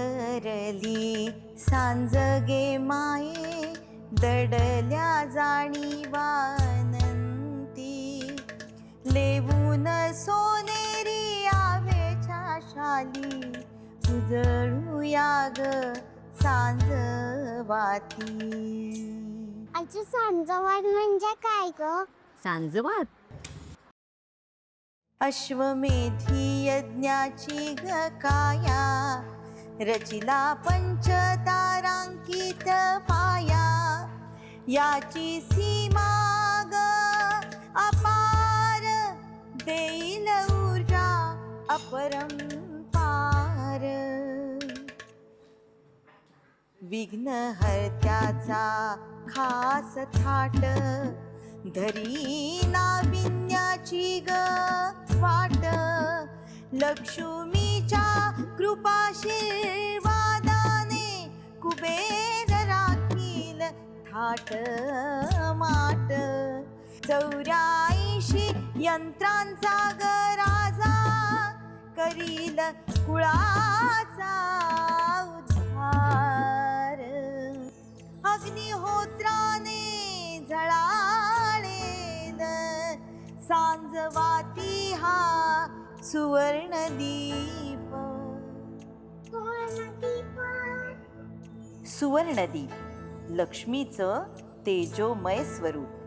उतरली सांजगे माये दडल्या जाणीवानंती. लेवून सोनेरी आवेच्या शाली ग सांजवाती. आजी सांजवाड म्हणजे काय ग? सांजवात? अश्वमेधी यज्ञाची ग काया रचिला पंचतारांकित पाया. याची सीमा ग अपार देईल ऊर्जा अपरंपार. विघ्नहर्त्याचा खास थाट. धरी नाविन्याची ग वाट. लक्ष्मीच्या कृपाशीर्वादाने कुबेर राखील थाट माट. चौऱ्याऐंशी यंत्रांचा गराजा करील कुळाचा अग्निहोत्राने झळाळेल सांजवाती हा सुवर्णदीप. सुवर्णदीप. लक्ष्मीचं तेजोमय स्वरूप.